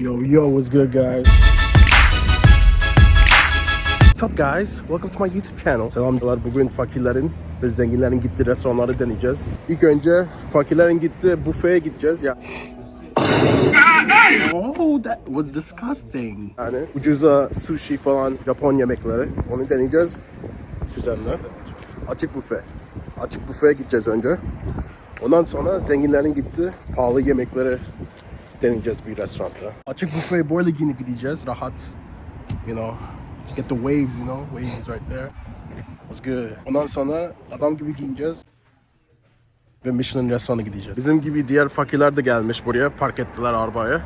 Yo, yo, what's good guys? What's up guys? Welcome to my YouTube channel. Selamlar. Bugün fakirlerin ve zenginlerin gittiği restoranları deneyeceğiz. İlk önce fakirlerin gittiği büfeye gideceğiz ya. Oh, that was disgusting. Yani ucuza sushi falan Japon yemekleri. Onu deneyeceğiz. Güzelle. Açık büfe. Açık büfeye gideceğiz önce. Ondan sonra zenginlerin gittiği pahalı yemekleri deneyeceğiz bir restoranda. Açık büfeye böyle giyinip gideceğiz. Rahat. You know. Get the waves, you know. Waves right there. What's good. Ondan sonra adam gibi giyineceğiz. Ve Michelin restoranına gideceğiz. Bizim gibi diğer fakirler de gelmiş buraya. Park ettiler arabaya.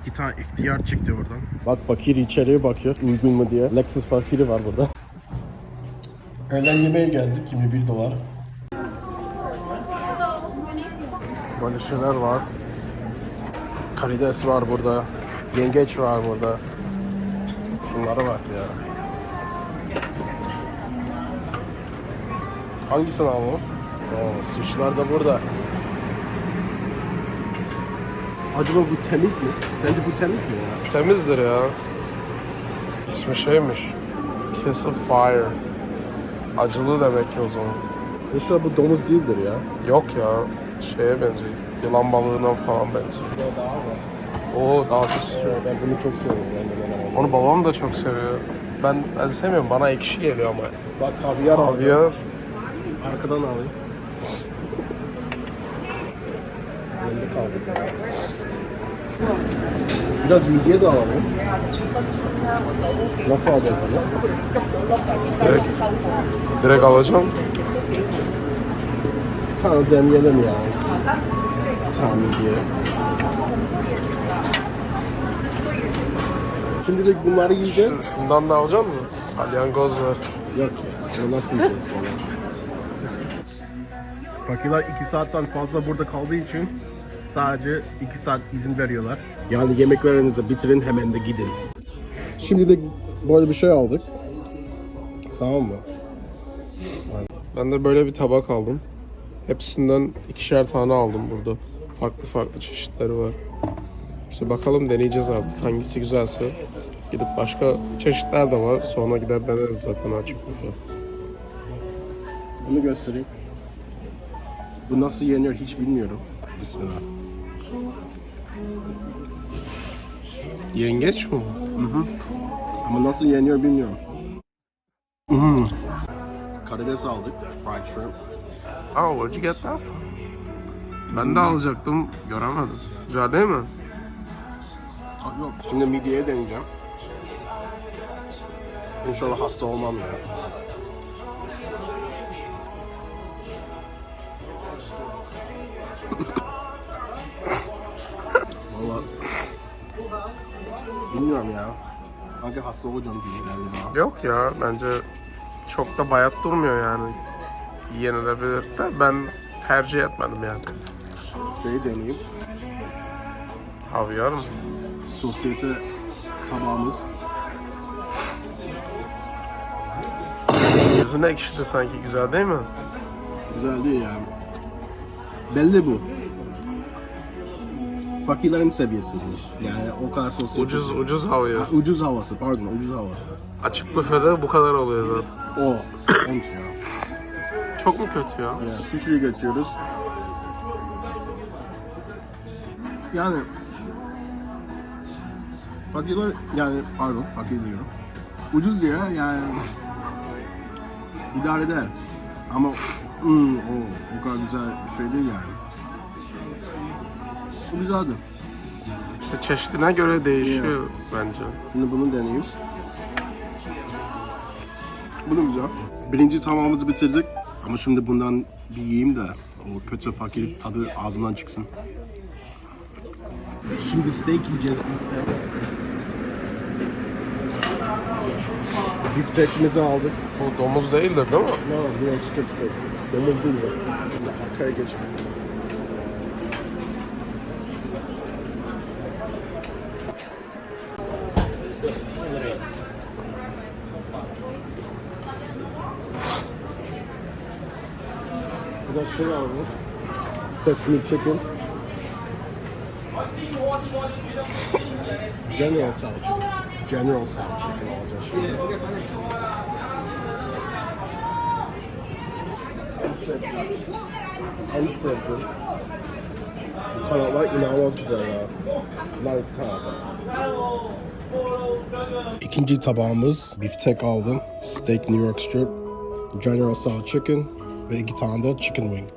İki tane ihtiyar çıktı oradan. Bak fakir içeriye bakıyor. Uygun mu diye. Lexus fakiri var burada. Öğlen yemeğe geldik. 21 dolar. Böyle şeyler var. Karides var burada. Yengeç var burada. Şunlara bak ya. Hangisini alalım? Oo, sushi'lar da burada. Acaba bu temiz mi? Sence bu temiz mi ya? Temizdir ya. İsmi şeymiş. Kiss of Fire. Acılı demek ki o zaman. İnşallah bu domuz değildir ya. Yok ya. Şeye benziyor. Yılan balığına falan benziyor. Oo daha pis. Ben bunu çok seviyorum. Ben de ben Onu babam da çok seviyor. Ben ben sevmiyorum. Bana ekşi geliyor ama. Bak kavyar. Kavyar. Arkadan alayım. Elimde kaldı. Biraz midye de alalım. Nasıl alacağız bunu? Direkt, direkt alacağım. Bir tane deneyelim ya. Tane midye. Şimdilik bunları yiyeceğiz. Şu, şundan da alacak mısın? Salyangoz var. Yok ya. Bunu nasıl yiyeceğiz sonra? Fakirler 2 saatten fazla burada kaldığı için sadece 2 saat izin veriyorlar. Yani yemeklerinizi bitirin hemen de gidin. Şimdi de böyle bir şey aldık. Tamam mı? Ben de böyle bir tabak aldım. Hepsinden ikişer tane aldım burada. Farklı farklı çeşitleri var. İşte bakalım deneyeceğiz artık hangisi güzelse. Gidip başka çeşitler de var. Sonra gider deneriz zaten açık büfe. Bunu göstereyim. Bu nasıl yeniyor hiç bilmiyorum. Bismillah. Yengeç mi? Ama nasıl yeniyor bilmiyorum. Hmm. Karides aldık. Fried shrimp. Oh, where'd you get that from? Ben de alacaktım, göremedim. Güzel değil mi? Yok. Şimdi midyeye deneyeceğim. İnşallah hasta olmam ya. Valla bilmiyorum ya. Sanki hasta olacağım gibi galiba. Yok ya, bence çok da bayat durmuyor yani. Yenilebilir de ben tercih etmedim yani. Şeyi deneyeyim. Havyar mı? Sosyete tabağımız. Yüzüne ekşidi sanki, güzel değil mi? Güzel değil yani. Belli bu. Fakirlerin seviyesi bu. Yani o kadar sosyete. Ucuz ucuz havyar. Ha, ucuz havası pardon ucuz havası. Açık büfede bu kadar oluyor zaten. O. Olmuş ya. Çok mu kötü ya? Yani sushi'ye geçiyoruz. Yani fakirler yani pardon fakir diyorum. Ucuz ya yani idare eder. Ama hmm, o, o kadar güzel bir şey değil yani. Bu güzeldi. İşte çeşidine göre değişiyor bence. Şimdi bunu deneyeyim. Bu da güzel. Birinci tamamımızı bitirdik. Ama şimdi bundan bir yiyeyim de o kötü fakir tadı ağzımdan çıksın. Şimdi steak yiyeceğiz. Biftekimizi aldık. Bu domuz değildir değil mi? Var? Bir strip steak. Domuz değil bu. Arkaya geçelim. Bir de şey aldık. Sesame chicken. General Chicken. General Salad Chicken alacağız şimdi. En sevdiğim. Kanatlar inanılmaz güzel ya. Like tab. İkinci tabağımız biftek aldım. Steak New York Strip. General Salad Chicken. Ve iki tane de chicken wing.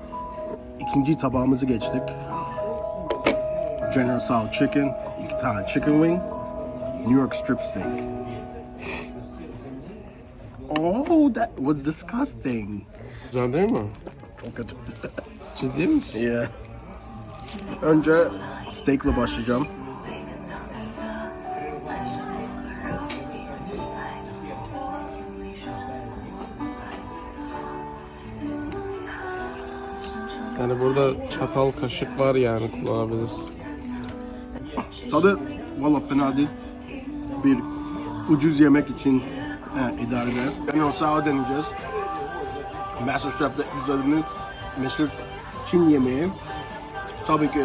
İkinci tabağımızı geçtik. General Salad Chicken. Tane chicken wing. New York Strip Steak. Oh, that was disgusting. Güzel değil mi? Çok kötü. Ciddi misin? Yeah. Önce steak'le başlayacağım. Yani burada çatal kaşık var yani kullanabiliriz. Tadı valla fena değil. Bir ucuz yemek için he, idare eder. General Salad deneyeceğiz. Masterchef'te izlediğiniz meşhur Çin yemeği. Tabii ki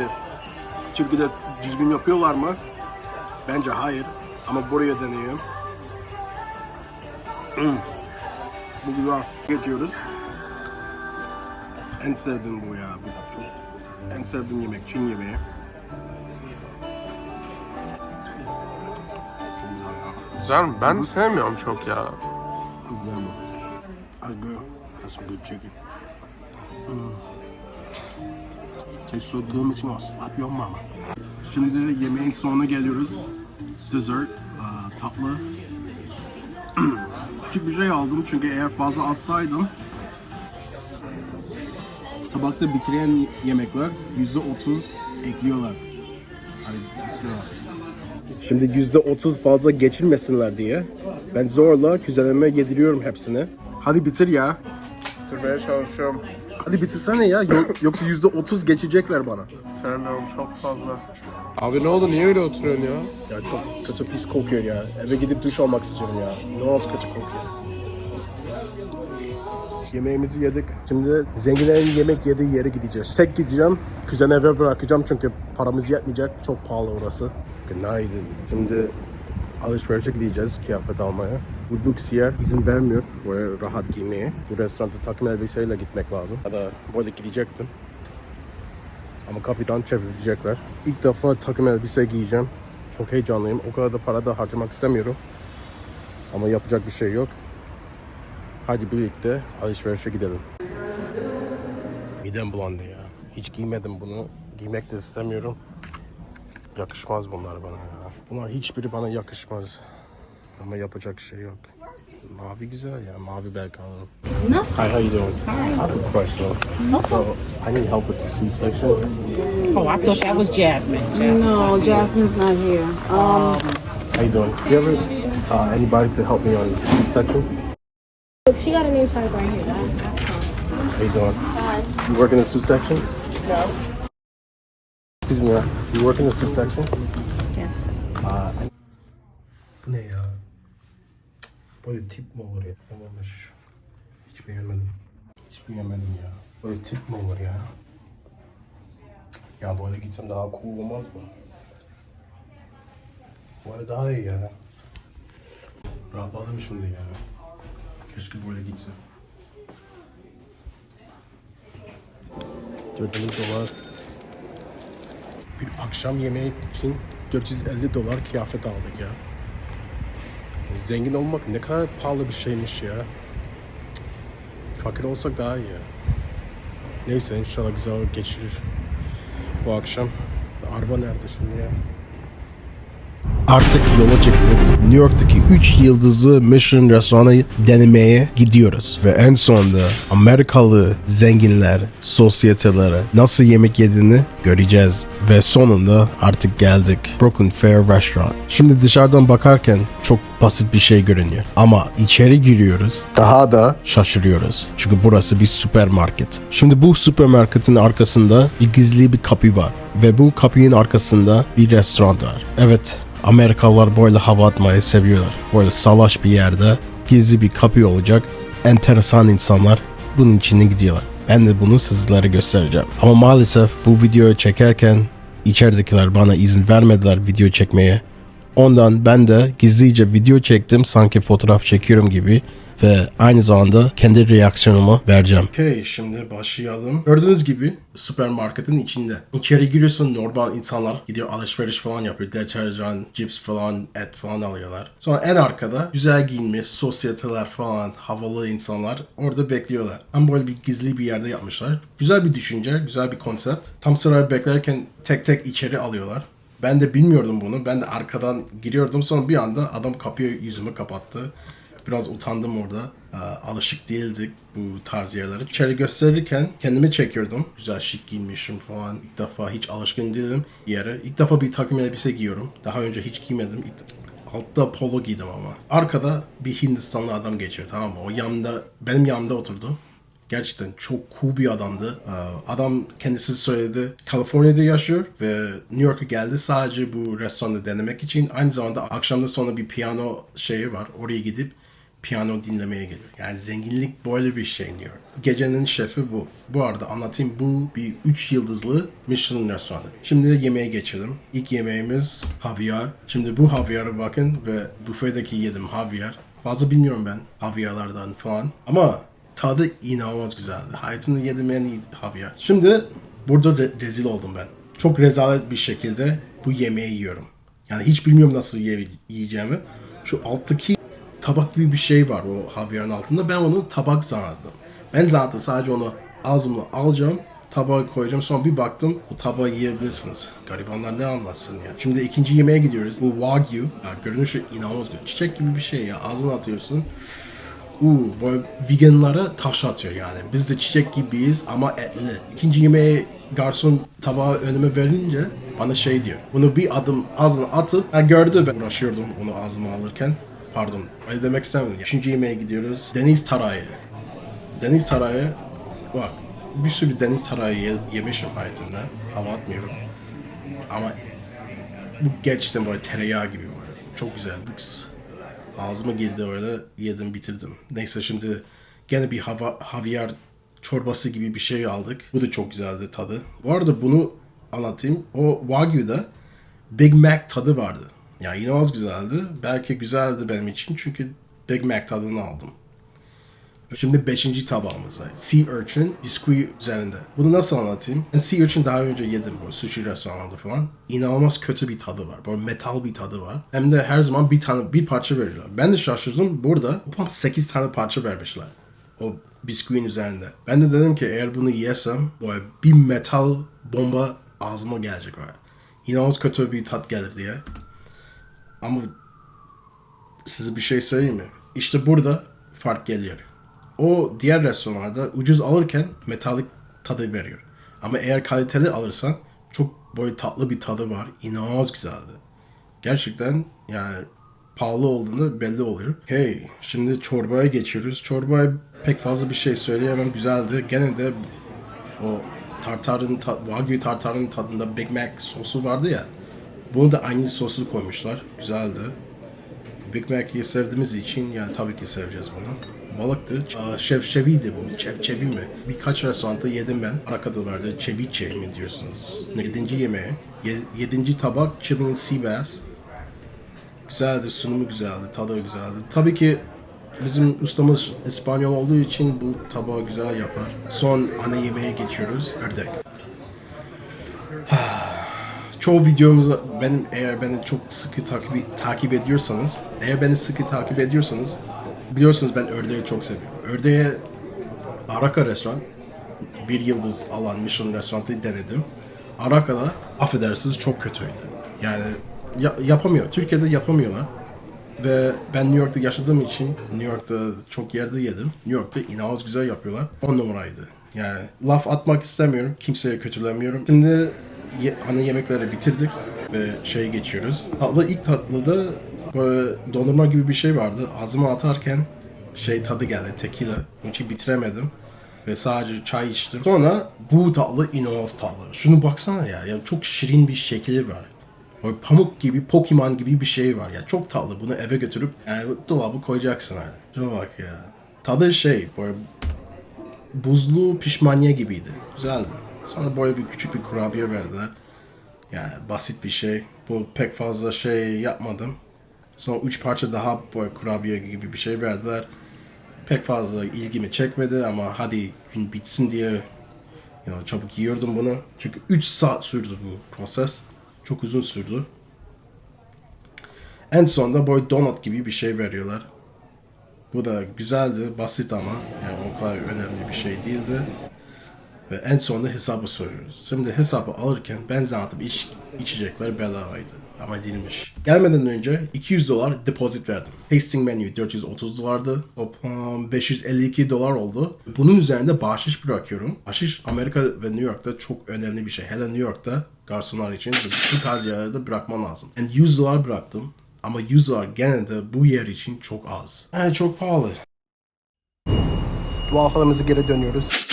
Türkiye'de düzgün yapıyorlar mı? Bence hayır. Ama buraya deneyeyim. Hmm. Bu güzel. Geçiyoruz. En sevdiğim bu ya. Bu çok en sevdiğim yemek Çin yemeği. Güzel mi? Ben sevmiyorum çok ya. Güzel bu. I that's some good chicken. Mm. Tastes so good makes you wanna slap your mama. Şimdi yemeğin sonuna geliyoruz. Dessert, uh, tatlı. Küçük bir şey aldım çünkü eğer fazla alsaydım tabakta bitiren yemekler %30 ekliyorlar. Hadi bismillah. Şimdi yüzde otuz fazla geçirmesinler diye ben zorla kuzenime yediriyorum hepsini. Hadi bitir ya. Bitirmeye çalışıyorum. Hadi bitirsene ya. Yo- yoksa yüzde otuz geçecekler bana. Sevmiyorum çok fazla. Abi ne oldu? Niye öyle oturuyorsun ya? Ya çok kötü pis kokuyor ya. Eve gidip duş almak istiyorum ya. İnanılmaz kötü kokuyor. Yemeğimizi yedik. Şimdi zenginlerin yemek yediği yere gideceğiz. Tek gideceğim. Kuzen eve bırakacağım çünkü paramız yetmeyecek. Çok pahalı orası. Günaydın. Şimdi alışverişe gideceğiz kıyafet almaya. Bu Luxier izin vermiyor böyle rahat giymeye. Bu restoranda takım elbiseyle gitmek lazım. Ya da böyle gidecektim. Ama kapıdan çevirecekler. İlk defa takım elbise giyeceğim. Çok heyecanlıyım. O kadar da para da harcamak istemiyorum. Ama yapacak bir şey yok. Hadi birlikte alışverişe gidelim. Midem bulandı ya. Hiç giymedim bunu. Giymek de istemiyorum. Yakışmaz bunlar bana ya. Bunlar hiçbiri bana yakışmaz. Ama yapacak şey yok. Mavi güzel ya. Mavi belki alırım. Hi, how you doing? I have a question. So, I need help with the C-section. Oh, I thought that was Jasmine. No, Jasmine's not here. Um, How you doing? Do you ever uh, anybody to help me on C-section? She got a name tag right here. How you doing? Hi. You work in the suit section? No. Excuse me, uh, you work in the suit section? Yes. Uh, ne ya? Böyle tip mi olur ya? Olmamış. Hiç beğenmedim. Hiç beğenmedim ya. Böyle tip mi olur ya? Ya böyle gitsem daha cool olmaz mı? Böyle daha iyi ya. Rahatladım şimdi ya. Keşke böyle gitse. 450 dolar. Bir akşam yemeği için 450 dolar kıyafet aldık ya. Zengin olmak ne kadar pahalı bir şeymiş ya. Fakir olsak daha iyi. Neyse inşallah güzel geçirir bu akşam. Araba nerede şimdi ya? Artık yola çıktık. New York'taki 3 yıldızlı Michelin restoranı denemeye gidiyoruz. Ve en sonunda Amerikalı zenginler, sosyetelere nasıl yemek yediğini göreceğiz. Ve sonunda artık geldik. Brooklyn Fair Restaurant. Şimdi dışarıdan bakarken çok basit bir şey görünüyor. Ama içeri giriyoruz. Daha da şaşırıyoruz. Çünkü burası bir süpermarket. Şimdi bu süpermarketin arkasında bir gizli bir kapı var. Ve bu kapının arkasında bir restoran var. Evet, Amerikalılar böyle hava atmayı seviyorlar. Böyle salaş bir yerde gizli bir kapı olacak. Enteresan insanlar bunun içine gidiyorlar. Ben de bunu sizlere göstereceğim. Ama maalesef bu videoyu çekerken içeridekiler bana izin vermediler video çekmeye. Ondan ben de gizlice video çektim sanki fotoğraf çekiyorum gibi ve aynı zamanda kendi reaksiyonumu vereceğim. Okay şimdi başlayalım. Gördüğünüz gibi süpermarketin içinde. İçeri giriyorsun normal insanlar gidiyor alışveriş falan yapıyor. Deterjan, cips falan, et falan alıyorlar. Sonra en arkada güzel giyinmiş sosyeteler falan, havalı insanlar orada bekliyorlar. Ama böyle bir gizli bir yerde yapmışlar. Güzel bir düşünce, güzel bir konsept. Tam sırayı beklerken tek tek içeri alıyorlar. Ben de bilmiyordum bunu. Ben de arkadan giriyordum. Sonra bir anda adam kapıyı yüzümü kapattı. Biraz utandım orada. Ee, alışık değildik bu tarz yerlere. İçeri gösterirken kendimi çekiyordum. Güzel şık giyinmişim falan. İlk defa hiç alışkın değilim yere. İlk defa bir takım elbise giyiyorum. Daha önce hiç giymedim. Altta polo giydim ama. Arkada bir Hindistanlı adam geçiyor tamam mı? O yanımda, benim yanımda oturdu. Gerçekten çok cool bir adamdı. Ee, Adam kendisi söyledi. Kaliforniya'da yaşıyor ve New York'a geldi sadece bu restoranda denemek için. Aynı zamanda akşamda sonra bir piyano şeyi var. Oraya gidip piyano dinlemeye geliyor. Yani zenginlik böyle bir şey York. Gecenin şefi bu. Bu arada anlatayım bu bir 3 yıldızlı Michelin restoranı. Şimdi yemeğe geçelim. İlk yemeğimiz havyar. Şimdi bu havyara bakın ve büfedeki yedim havyar. Fazla bilmiyorum ben havyarlardan falan. Ama tadı inanılmaz güzeldi. Hayatımda yediğim en iyi havyar. Şimdi burada re- rezil oldum ben. Çok rezalet bir şekilde bu yemeği yiyorum. Yani hiç bilmiyorum nasıl ye- yiyeceğimi. Şu alttaki tabak gibi bir şey var o havyarın altında. Ben onu tabak sandım. Ben zaten sadece onu ağzımla alacağım, tabağa koyacağım. Sonra bir baktım o tabağı yiyebilirsiniz. Garibanlar ne anlatsın ya. Şimdi ikinci yemeğe gidiyoruz. Bu wagyu. Görünüşü inanılmaz güzel. Çiçek gibi bir şey ya. Ağzına atıyorsun. Uuu böyle veganlara taş atıyor yani. Biz de çiçek gibiyiz ama etli. İkinci yemeğe garson tabağı önüme verince bana şey diyor. Bunu bir adım ağzına atıp ben gördü ben uğraşıyordum onu ağzıma alırken. Pardon. Öyle demek istemedim. Üçüncü yemeğe gidiyoruz. Deniz tarayı. Deniz tarayı bak bir sürü deniz tarayı ye- yemişim hayatımda. Hava atmıyorum. Ama bu gerçekten böyle tereyağı gibi böyle. Çok güzel. Lüks. Ağzıma girdi öyle yedim bitirdim. Neyse şimdi gene bir hava, havyar çorbası gibi bir şey aldık. Bu da çok güzeldi tadı. Bu arada bunu anlatayım. O Wagyu'da Big Mac tadı vardı. Ya inanılmaz güzeldi. Belki güzeldi benim için çünkü Big Mac tadını aldım. Şimdi beşinci tabağımızda. Sea Urchin bisküvi üzerinde. Bunu nasıl anlatayım? Ben Sea Urchin daha önce yedim böyle sushi restoranlarda falan. İnanılmaz kötü bir tadı var. Böyle metal bir tadı var. Hem de her zaman bir tane bir parça veriyorlar. Ben de şaşırdım. Burada toplam 8 tane parça vermişler. O bisküvinin üzerinde. Ben de dedim ki eğer bunu yesem böyle bir metal bomba ağzıma gelecek böyle. İnanılmaz kötü bir tat gelir diye. Ama size bir şey söyleyeyim mi? İşte burada fark geliyor. O diğer restoranlarda ucuz alırken metalik tadı veriyor. Ama eğer kaliteli alırsan çok böyle tatlı bir tadı var. İnanılmaz güzeldi. Gerçekten yani pahalı olduğunu belli oluyor. Hey şimdi çorbaya geçiyoruz. Çorbaya pek fazla bir şey söyleyemem. Güzeldi. Gene de o tartarın, ta, wagyu tartarın tadında Big Mac sosu vardı ya. Bunu da aynı sosu koymuşlar. Güzeldi. Big Mac'i sevdiğimiz için yani tabii ki seveceğiz bunu. Balıktı. Şevşeviydi bu. Çevçevi mi? Birkaç restoranda yedim ben. Arkada vardı. Ceviche mi diyorsunuz? Yedinci yemeği. Ye- yedinci tabak Chilean Sea Bass. Güzeldi. Sunumu güzeldi. Tadı güzeldi. Tabii ki bizim ustamız İspanyol olduğu için bu tabağı güzel yapar. Son ana yemeğe geçiyoruz. Ördek. Çoğu videomuzu benim eğer beni çok sıkı takip takip ediyorsanız, eğer beni sıkı takip ediyorsanız biliyorsunuz ben ördeği çok seviyorum. Ördeğe Araka restoran bir yıldız alan Michelin restoranı denedim. Araka'da affedersiniz çok kötüydü. Yani ya- yapamıyor. Türkiye'de yapamıyorlar. Ve ben New York'ta yaşadığım için New York'ta çok yerde yedim. New York'ta inanılmaz güzel yapıyorlar. 10 numaraydı. Yani laf atmak istemiyorum. Kimseye kötülemiyorum. Şimdi ye- ana yemekleri bitirdik ve şeye geçiyoruz. Tatlı ilk tatlıda böyle dondurma gibi bir şey vardı. Ağzıma atarken şey tadı geldi tequila. Onun için bitiremedim. Ve sadece çay içtim. Sonra bu tatlı inanılmaz tatlı. Şunu baksana ya. ya çok şirin bir şekli var. Böyle pamuk gibi, Pokemon gibi bir şey var ya. Çok tatlı. Bunu eve götürüp yani dolabı koyacaksın yani. Şuna bak ya. Tadı şey böyle buzlu pişmaniye gibiydi. Güzeldi. Sonra böyle bir küçük bir kurabiye verdiler. Yani basit bir şey. Bu pek fazla şey yapmadım. Sonra üç parça daha böyle kurabiye gibi bir şey verdiler. Pek fazla ilgimi çekmedi ama hadi gün bitsin diye you know, çabuk yiyordum bunu. Çünkü 3 saat sürdü bu proses. Çok uzun sürdü. En sonunda böyle donut gibi bir şey veriyorlar. Bu da güzeldi, basit ama yani o kadar önemli bir şey değildi. Ve en sonunda hesabı soruyoruz. Şimdi hesabı alırken ben zannettim iç, içecekler bedavaydı. Ama değilmiş. Gelmeden önce 200 dolar depozit verdim. Tasting menü 430 dolardı. Toplam 552 dolar oldu. Bunun üzerinde bahşiş bırakıyorum. Bahşiş Amerika ve New York'ta çok önemli bir şey. Hele New York'ta garsonlar için bu tarz yerlerde bırakman lazım. And 100 dolar bıraktım. Ama 100 dolar gene de bu yer için çok az. Yani çok pahalı. Doğal halımızı geri dönüyoruz.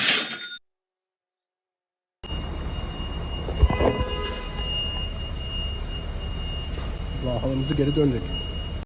Valhalla'mıza geri döndük.